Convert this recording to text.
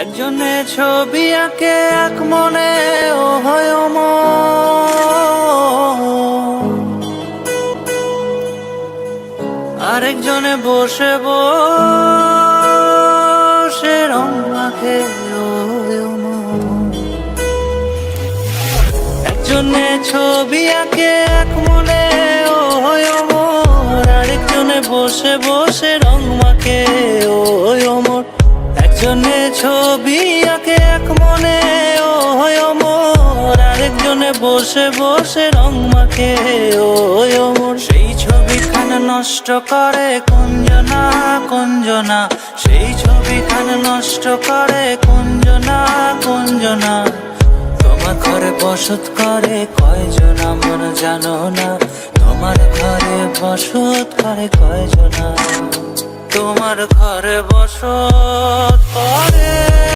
একজনে ছবি আঁকে, এক মনে, ও হয়। আরেকজনে বসে বসে রং হয় একজনে ছবি আঁকে, এক মনে, ও হয় অমর আরেকজনে বসে বসে রং মাখে, ও একজনে ছবি আঁকে, এক মনে, ও হয় অমর। আরেকজনে বসে বসে রং মাখে, ও অমর। সেই ছবিখানে নষ্ট করে কুঞ্জনা কুঞ্জনা। সেই ছবিখানে নষ্ট করে কুঞ্জনা কুঞ্জনা। তোমার ঘরে বসত করে কয়জন আমার জানো না। তোমার ঘরে বসত করে কয়জনা। তোমার ঘরে বসত